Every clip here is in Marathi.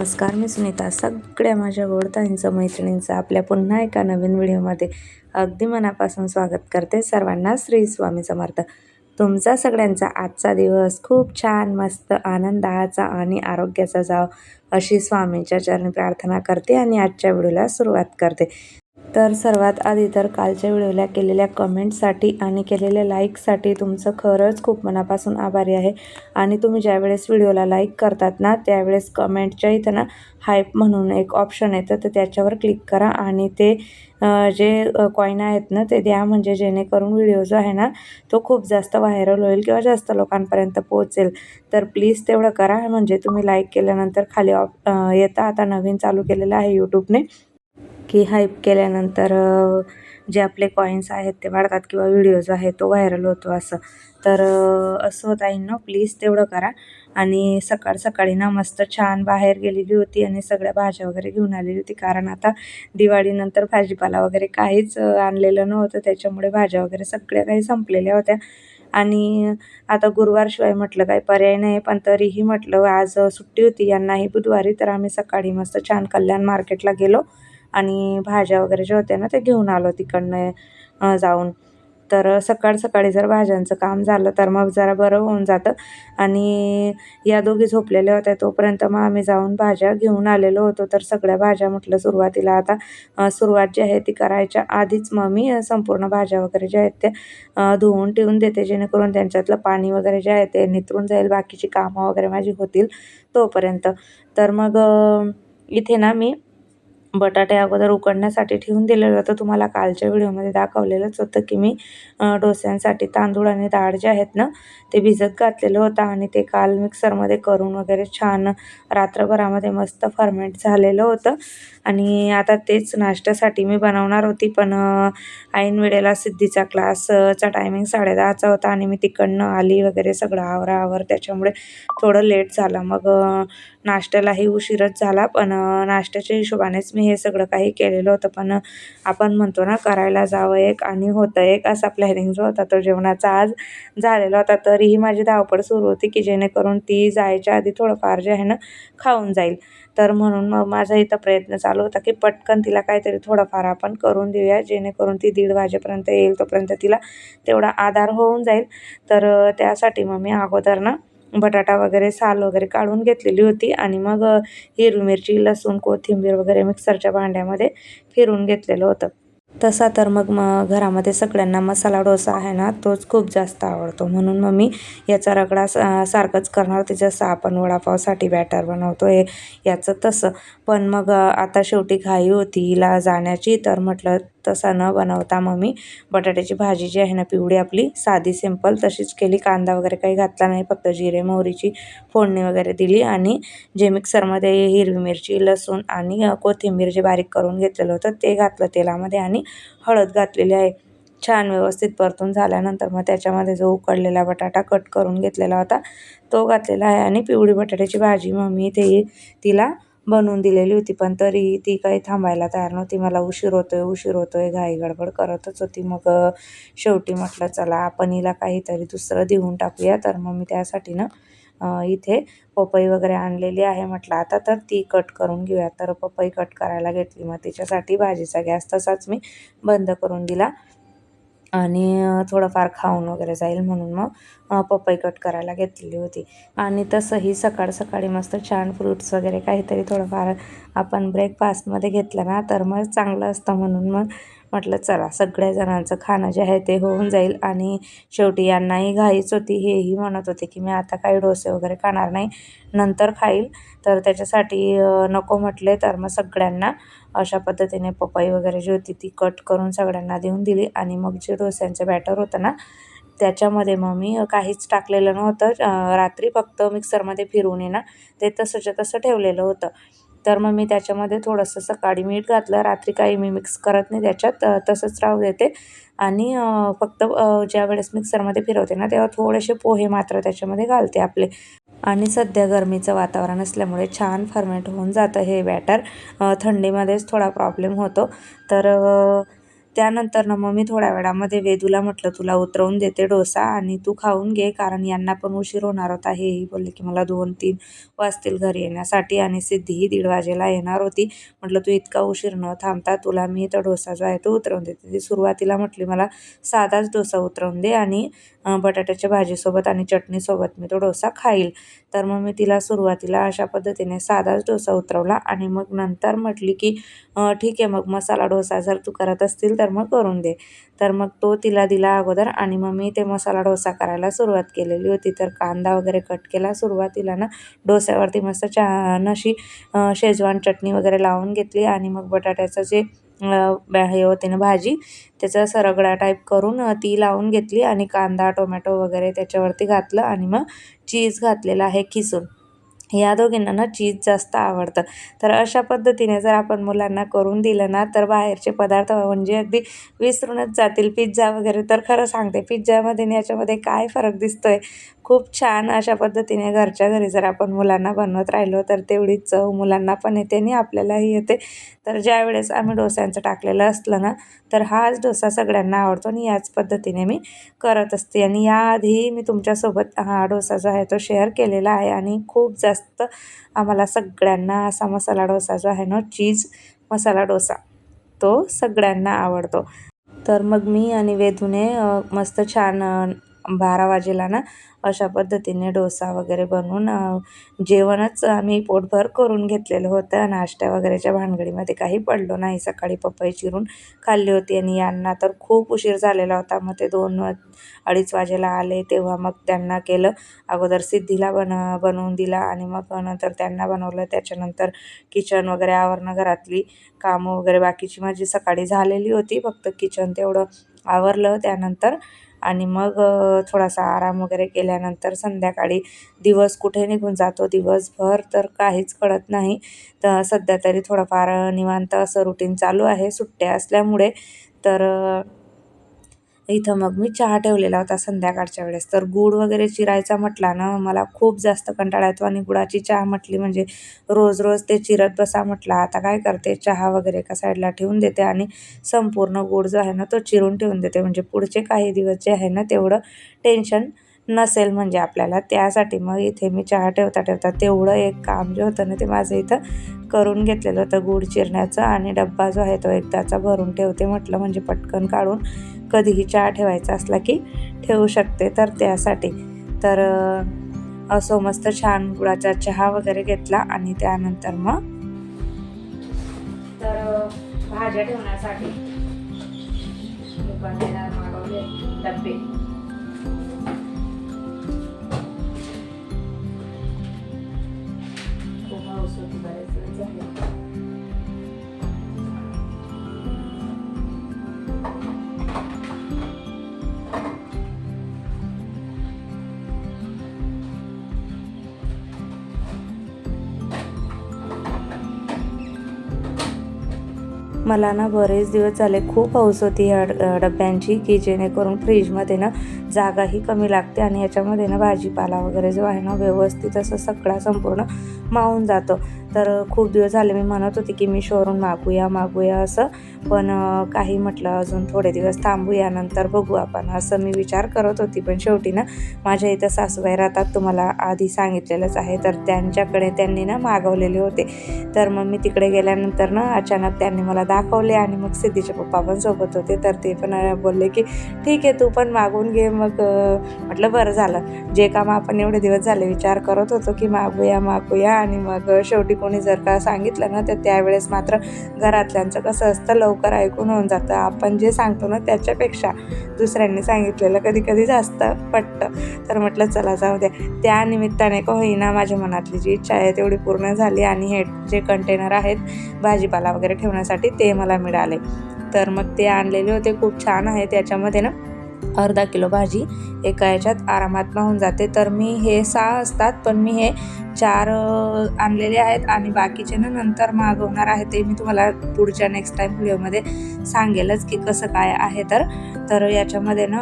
नमस्कार मी सुनीता. सगळ्या माझ्या गोडताईंचं मैत्रिणींचं आपल्या पुन्हा एका नवीन व्हिडिओमध्ये अगदी मनापासून स्वागत करते सर्वांना श्री स्वामी समर्थ. तुमचा सगळ्यांचा आजचा दिवस खूप छान मस्त आनंदाचा आणि आरोग्याचा जाव अशी स्वामींच्या चरणी प्रार्थना करते आणि आजच्या व्हिडिओला सुरुवात करते. तर सर्वात आधी तर कालच्या व्हिडिओला केलेल्या कमेंटसाठी आणि केलेल्या लाईकसाठी तुमचं खरंच खूप मनापासून आभारी आहे. आणि तुम्ही ज्यावेळेस व्हिडिओला लाईक करतात ना त्यावेळेस कमेंटच्या इथं ना हायप म्हणून एक ऑप्शन येतं तर त्याच्यावर क्लिक करा आणि ते जे कॉईन आहेत ना ते द्या म्हणजे जेणेकरून व्हिडिओ जो आहे ना तो खूप जास्त व्हायरल होईल किंवा जास्त लोकांपर्यंत पोहोचेल. तर प्लीज तेवढं करा म्हणजे तुम्ही लाईक केल्यानंतर खाली ऑप येतं. आता नवीन चालू केलेलं आहे यूट्यूबने की हाईप केल्यानंतर जे आपले कॉईन्स आहेत ते वाढतात किंवा व्हिडिओ जो आहे तो व्हायरल होतो असं. तर असं होत आहे ना प्लीज तेवढं करा. आणि सकाळ सकाळी ना मस्त छान बाहेर गेलेली होती आणि सगळ्या भाज्या वगैरे घेऊन आलेली होती. कारण आता दिवाळीनंतर भाजीपाला वगैरे काहीच आणलेलं नव्हतं. त्याच्यामुळे भाज्या वगैरे सगळ्या काही संपलेल्या होत्या. आणि आता गुरुवारशिवाय म्हटलं काही पर्याय नाही. पण तरीही म्हटलं आज सुट्टी होती. यांनाही बुधवारी तर आम्ही सकाळी मस्त छान कल्याण मार्केटला गेलो. आणि भाज्या वगैरे ज्या होत्या ना ते घेऊन आलो तिकडनं जाऊन. तर सकाळ सकाळी जर भाज्यांचं काम झालं तर मग जरा बरं होऊन जातं. आणि या दोघी झोपलेल्या होत्या तोपर्यंत मग आम्ही जाऊन भाज्या घेऊन आलेलो होतो. तर सगळ्या भाज्या म्हटलं सुरुवातीला आता सुरुवात जी आहे ती करायच्या आधीच मग मी संपूर्ण भाज्या वगैरे ज्या आहेत त्या धुवून ठेवून देते. जेणेकरून त्यांच्यातलं पाणी वगैरे जे आहे ते नितरून जाईल बाकीची कामं वगैरे माझी होतील तोपर्यंत. तर मग इथे ना मी बटाटे अगोदर उकडण्यासाठी ठेवून दिलेलं होतं. तुम्हाला कालच्या व्हिडिओमध्ये दाखवलेलंच होतं की मी डोस्यांसाठी तांदूळ आणि डाळ जे आहेत ना ते भिजत घातलेलं होतं आणि ते काल मिक्सरमध्ये करून वगैरे छान रात्रभरामध्ये मस्त फर्मेंट झालेलं होतं. आणि आता तेच नाश्त्यासाठी मी बनवणार होती पण ऐन वेळेला सिद्धीचा क्लासचा टायमिंग साडेदहाचा होता आणि मी तिकडनं आली वगैरे सगळं आवरावर त्याच्यामुळे थोडं लेट झालं. मग नाश्त्यालाही उशीरच झाला पण नाश्त्याच्या हिशोबानेच मी मी हे सगळं काही केलेलं होतं पण आपण म्हणतो ना करायला जावं एक आणि होतं एक असा प्लॅनिंग जो होता तो जेवणाचा आज झालेला होता. तरीही माझी धावपळ सुरू होती की जेणेकरून ती जायच्या आधी थोडंफार जे आहे ना खाऊन जाईल. तर म्हणून मग माझा इथं प्रयत्न चालू होता की पटकन तिला काहीतरी थोडंफार आपण करून देऊया जेणेकरून ती दीड वाजेपर्यंत येईल तोपर्यंत तिला तेवढा आधार होऊन जाईल. तर त्यासाठी मग मी अगोदर ना बटाटा वगैरे साल वगैरे काढून घेतलेली होती. आणि मग हिरवी मिरची लसूण कोथिंबीर वगैरे मिक्सरच्या भांड्यामध्ये फिरून घेतलेलं होतं. तसा तर मग मग घरामध्ये सगळ्यांना मसाला डोसा आहे ना तोच खूप जास्त आवडतो. म्हणून मग मी याचा रगडा सारखंच करणार. होते जसं आपण वडापावसाठी बॅटर बनवतो हे याचं तसं. पण मग आता शेवटी घाई होती हिला जाण्याची. तर म्हटलं तसा न बनवता मग मी बटाट्याची भाजी जी आहे ना पिवळी आपली साधी सिंपल तशीच केली. कांदा वगैरे काही घातला नाही फक्त जिरे मोहरीची फोडणी वगैरे दिली आणि जे मिक्सरमध्ये हिरवी मिरची लसूण आणि कोथिंबीर जे बारीक करून घेतलेलं होतं ते घातलं तेलामध्ये आणि हळद घातलेली आहे. छान व्यवस्थित परतून झाल्यानंतर मग त्याच्यामध्ये जो उकडलेला बटाटा कट करून घेतलेला होता तो घातलेला आहे आणि पिवळी बटाट्याची भाजी मग मी ते तिला बनवून दिलेली होती पण तरी ती काही थांबायला तयार नव्हती. मला उशीर होतो आहे उशीर होतो आहे घाई गडबड करतच होती. मग शेवटी म्हटलं चला आपण हिला काहीतरी दुसरं देऊन टाकूया. तर मग मी त्यासाठी ना इथे पपई वगैरे आणलेली आहे म्हटलं. आता तर ती कट करून घेऊया. तर पपई कट करायला घेतली. मग तिच्यासाठी भाजीचा गॅस तसाच मी बंद करून दिला. आणि थोडंफार खाऊन वगैरे जाईल म्हणून मग पपई कट करायला घेतलेली होती. आणि तसंही सकाळ सकाळी मस्त छान फ्रूट्स वगैरे काहीतरी थोडंफार आपण ब्रेकफास्टमध्ये घेतलं ना तर मग चांगलं असतं म्हणून मग म्हटलं चला सगळ्या जणांचं खाणं जे आहे ते होऊन जाईल आणि शेवटी यांनाही घाईच होती हेही म्हणत होते की मी आता काही डोसे वगैरे खाणार नाही नंतर खाईल. तर त्याच्यासाठी नको म्हटले तर मग सगळ्यांना अशा पद्धतीने पपई वगैरे जी होती ती कट करून सगळ्यांना देऊन दिली आणि मग जे डोस्यांचं बॅटर होतं ना त्याच्यामध्ये मग मी काहीच टाकलेलं नव्हतं. रात्री फक्त मिक्सरमध्ये फिरून ना ते तसंच्या तसं ठेवलेलं होतं. तर मग मी त्याच्यामध्ये थोडंसं सकाळी मीठ घातलं रात्री काही मी मिक्स करत नाही त्याच्यात तसंच राहू देते. आणि फक्त ज्या वेळेस मिक्सरमध्ये फिरवते ना तेव्हा थोडेसे पोहे मात्र त्याच्यामध्ये घालते आपले. आणि सध्या गरमीचं वातावरण असल्यामुळे छान फर्मेंट होऊन जातं हे बॅटर थंडीमध्येच थोडा प्रॉब्लेम होतो. तर त्यानंतर ना मग मी थोड्या वेळामध्ये वेदूला म्हटलं तुला उतरवून देते डोसा आणि तू खाऊन घे कारण यांना पण उशीर होणार होता. हेही बोलले की मला दोन तीन वाजतील घरी येण्यासाठी आणि सिद्धीही दीड वाजेला येणार होती. म्हटलं तू इतका उशीर न थांबता तुला मी तर डोसा जो आहे तो उतरवून देते. ती सुरुवातीला म्हटली मला साधाच डोसा उतरवून दे आणि बटाट्याच्या भाजीसोबत आणि चटणीसोबत मी तो डोसा खाईल. तर मग मी तिला सुरुवातीला अशा पद्धतीने साधाच डोसा उतरवला आणि मग नंतर म्हटली की ठीक आहे मग मसाला डोसा जर तू करत असतील तर मग करून दे. तर मग तो तिला दिला अगोदर आणि मग मी ते मसाला डोसा करायला सुरुवात केलेली होती. तर कांदा वगैरे कट केला सुरुवातीला ना डोस्यावरती मस्त छान अशी शेजवान चटणी वगैरे लावून घेतली आणि मग बटाट्याचं जे बॅ- हे होते ना भाजी त्याचा सरगडा टाईप करून ती लावून घेतली आणि कांदा टोमॅटो वगैरे त्याच्यावरती घातलं आणि मग चीज घातलेला आहे खिसून. या दोघींना ना चीज जास्त आवडतं. तर अशा पद्धतीने जर आपण मुलांना करून दिलं ना तर बाहेरचे पदार्थ म्हणजे अगदी विसरूनच जातील. पिझ्झा वगैरे तर खरं सांगते पिझ्झामध्ये आणि याच्यामध्ये काय फरक दिसतो आहे खूप छान अशा पद्धतीने घरच्या घरी जर आपण मुलांना बनवत राहिलो तर तेवढीच चव मुलांना पण येते आणि आपल्यालाही येते. तर ज्यावेळेस आम्ही डोस्यांचं टाकलेलं असलं ना तर हाच डोसा सगळ्यांना आवडतो आणि याच पद्धतीने मी करत असते. आणि याआधी मी तुमच्यासोबत हा डोसा जो आहे तो शेअर केलेला आहे आणि खूप जास्त आम्हाला सगळ्यांना असा मसाला डोसा जो आहे ना चीज मसाला डोसा तो सगळ्यांना आवडतो. तर मग मी आणि वेधूने मस्त छान बारा वाजेला ना अशा पद्धतीने डोसा वगैरे बनवून जेवणच आम्ही पोटभर करून घेतलेलं होतं. नाश्ता वगैरेच्या भानगडीमध्ये काही पडलो नाही. सकाळी पपई चिरून खाल्ली होती आणि यांना तर खूप उशीर झालेला होता. मग ते दोन अडीच वाजेला आले तेव्हा मग त्यांना केलं. अगोदर सिद्धीला बन बनवून दिला आणि मग नंतर त्यांना बनवलं. त्याच्यानंतर किचन वगैरे आवरणं घरातली कामं वगैरे बाकीची माझी सकाळी झालेली होती. फक्त किचन तेवढं आवरलं. त्यानंतर आणि मग थोडासा आराम वगैरे केल्यानंतर संध्याकाळी दिवस कुठे निघून जातो दिवसभर तर काहीच कळत नाही. तर सध्या तरी थोडंफार निवांत असं रुटीन चालू आहे. सुट्ट्या असल्यामुळे तर इथं मग मी चहा ठेवलेला होता संध्याकाळच्या वेळेस. तर गूळ वगैरे चिरायचा म्हटला ना मला खूप जास्त कंटाळा येतो आणि गुळाची चहा म्हटली म्हणजे रोज रोज ते चिरत बसा म्हटलं. आता काय करते चहा वगैरे एका साईडला ठेवून देते आणि संपूर्ण गूळ जो आहे ना तो चिरून ठेवून देते. म्हणजे पुढचे काही दिवस जे आहे ना तेवढं टेन्शन नसेल म्हणजे आपल्याला. त्यासाठी मग इथे मी चहा ठेवता ठेवता तेवढं एक काम जे होतं ना ते माझं इथं करून घेतलेलं होतं गूळ चिरण्याचं आणि डब्बा जो आहे तो एकदाचा भरून ठेवते म्हटलं म्हणजे पटकन काढून कधीही चहा ठेवायचा असला की ठेवू शकते. तर त्यासाठी तर असो मस्त छान गुळाचा चहा वगैरे घेतला आणि त्यानंतर मग तर भाज्या ठेवण्यासाठी मागवले डब्बे. मला ना बरेच दिवस झाले खूप हौस होती ह्या डब्यांची की जेणेकरून फ्रीजमध्ये ना जागाही कमी लागते आणि याच्यामध्ये ना भाजीपाला वगैरे जो आहे ना व्यवस्थित असं सगळा संपूर्ण मावून जातो. तर खूप दिवस झाले मी म्हणत होती की मी शोरून मागूया मागूया असं. पण काही म्हटलं अजून थोडे दिवस थांबूया नंतर बघू आपण असं मी विचार करत होती. पण शेवटी ना माझ्या इथं सासूबाई राहतात तुम्हाला आधी सांगितलेलंच आहे तर त्यांच्याकडे त्यांनी ना मागवलेले होते. तर मग मी तिकडे गेल्यानंतर ना अचानक त्यांनी मला दाखवले आणि मग सिद्धीचे पप्पा पण सोबत होते. तर ते पण बोलले की ठीक आहे तू पण मागून घे. मग म्हटलं बरं झालं. जे काम आपण एवढे दिवस झाले विचार करत होतो की मागूया मागूया आणि मग शेवटी कोणी जर का सांगितलं ना तर त्यावेळेस मात्र घरातल्यांचं कसं असतं लवकर ऐकून होऊन जातं. आपण जे सांगतो ना त्याच्यापेक्षा दुसऱ्यांनी सांगितलेलं कधी कधी जास्त पटतं. तर म्हटलं चला जाऊ द्या. त्या निमित्ताने का होईना माझ्या मनातली जी इच्छा आहे तेवढी पूर्ण झाली आणि हे जे कंटेनर आहेत भाजीपाला वगैरे ठेवण्यासाठी ते मला मिळाले. तर मग ते आणलेले होते खूप छान आहे त्याच्यामध्ये ना. अर्धा किलो भाजी एका याच्यात आरामात होऊन जाते. तर मी हे सहा असतात पण मी हे चार आणलेले आहेत आणि बाकीचे ना नंतर मागवणार आहे. ते मी तुम्हाला पुढच्या नेक्स्ट टाईम व्हिडिओमध्ये सांगेलच की कसं काय आहे तर. तर याच्यामध्ये ना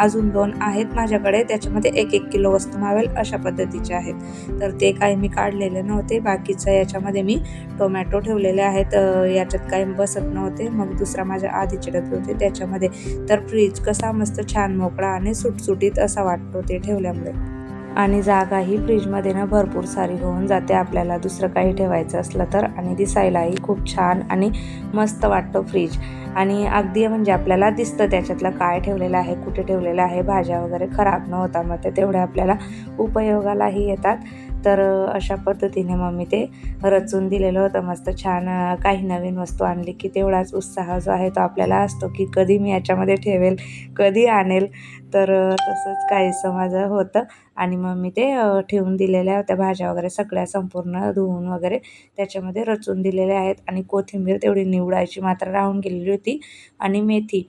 अजून दोन आहेत माझ्याकडे. त्याच्यामध्ये एक एक किलो वस्तू मावेल अशा पद्धतीचे आहेत. तर ते काही मी काढलेले नव्हते. बाकीचं याच्यामध्ये मी टोमॅटो ठेवलेले आहेत. याच्यात काही बसत नव्हते. मग दुसरा माझ्या आधीचे डबे होते. त्याच्यामध्ये तर फ्रीज कसा मस्त छान मोकळा आणि सुटसुटीत असा वाटतो ते ठेवल्यामुळे. आणि जागाही फ्रीजमध्ये ना भरपूर सारी होऊन जाते. आपल्याला दुसरं काही ठेवायचं असलं तर आणि दिसायलाही खूप छान आणि मस्त वाटतो फ्रीज. आणि अगदी म्हणजे आपल्याला दिसतं त्याच्यातलं काय ठेवलेलं आहे कुठे ठेवलेलं आहे भाज्या वगैरे खराब न होता मग ते तेवढ्या आपल्याला उपयोगालाही येतात. तर अशा पद्धतीने मग मी ते रचून दिलेलं होतं. मस्त छान काही नवीन वस्तू आणली की तेवढाच उत्साह जो आहे तो आपल्याला असतो की कधी मी याच्यामध्ये ठेवेल कधी आणेल. तर तसंच काहीसं माझं होतं आणि मग मी ते ठेवून दिलेल्या होत्या. भाज्या वगैरे सगळ्या संपूर्ण धुवून वगैरे त्याच्यामध्ये रचून दिलेल्या आहेत आणि कोथिंबीर तेवढी निवडायची मात्र राहून गेलेली होती आणि मेथी.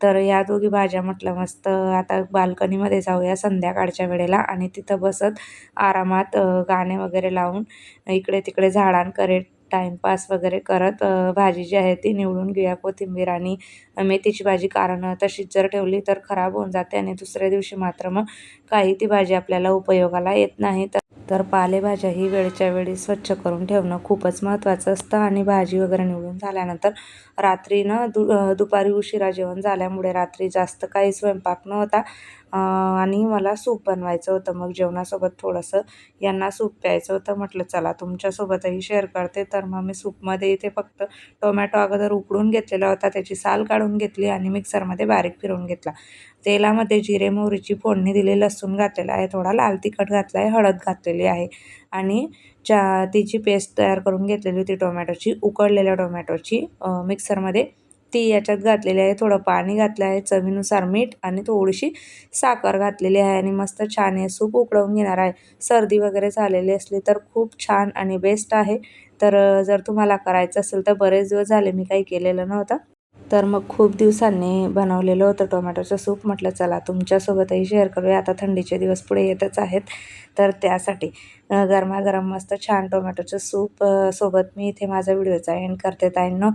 तर या दोघी भाज्या म्हटलं मस्त आता बाल्कनीमध्ये जाऊया संध्याकाळच्या वेळेला आणि तिथं बसत आरामात गाणे वगैरे लावून इकडे तिकडे झाडांकडे टाईमपास वगैरे करत भाजी जी आहे ती निवडून घेऊया कोथिंबीर आणि मेथीची भाजी. कारण तशीच जर ठेवली तर खराब होऊन जाते आणि दुसऱ्या दिवशी मात्र मग काही ती भाजी आपल्याला उपयोगाला येत नाही. तर तर पालेभाज्या ही वेळच्या वेळी स्वच्छ करून ठेवणं खूपच महत्त्वाचं असतं आणि भाजी वगैरे निवडून झाल्यानंतर रात्री न दु दुपारी उशिरा जेवण झाल्यामुळे रात्री जास्त काही स्वयंपाक नव्हता. आणि मला सूप बनवायचं होतं. मग जेवणासोबत थोडंसं यांना सूप प्यायचं होतं. म्हटलं चला तुमच्यासोबतही शेअर करते. तर मग मी सूपमध्ये इथे फक्त टोमॅटो अगोदर उकडून घेतलेला होता. त्याची साल काढून घेतली आणि मिक्सरमध्ये बारीक फिरवून घेतला. तेलामध्ये जिरे मोहरीची फोडणी दिली लसूण घातलेला आहे थोडा लाल तिखट घातला आहे हळद घातलेली आहे. आणि चा तिची पेस्ट तयार करून घेतलेली होती टोमॅटोची उकडलेल्या टोमॅटोची मिक्सरमध्ये ती याच्यात घातलेली आहे थोडं पाणी घातलं आहे चवीनुसार मीठ आणि थोडीशी साखर घातलेली आहे आणि मस्त छान हे सूप उकळवून घेणार आहे. सर्दी वगैरे झालेली असली तर खूप छान आणि बेस्ट आहे. तर जर तुम्हाला करायचं असेल तर बरेच दिवस झाले मी काही केलेलं नव्हतं. तर मग खूप दिवसांनी बनवलेलं होतं टोमॅटोचं सूप. म्हटलं चला तुमच्यासोबतही शेअर करूया. आता थंडीचे दिवस पुढे येतच आहेत. तर त्यासाठी गरमागरम मस्त छान टोमॅटोचं सूप सोबत मी इथे माझा व्हिडिओचा एंड करते. ताईंनो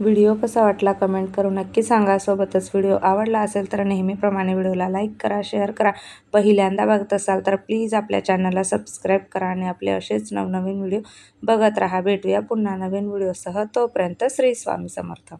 व्हिडिओ कसा वाटला कमेंट करू नक्की सांगा. सोबतच व्हिडिओ आवडला असेल तर नेहमीप्रमाणे व्हिडिओला लाईक करा शेअर करा. पहिल्यांदा बघत असाल तर प्लीज आपल्या चॅनलला सबस्क्राईब करा आणि आपले असेच नवनवीन व्हिडिओ बघत राहा. भेटूया पुन्हा नवीन व्हिडिओसह. तोपर्यंत श्री स्वामी समर्थ.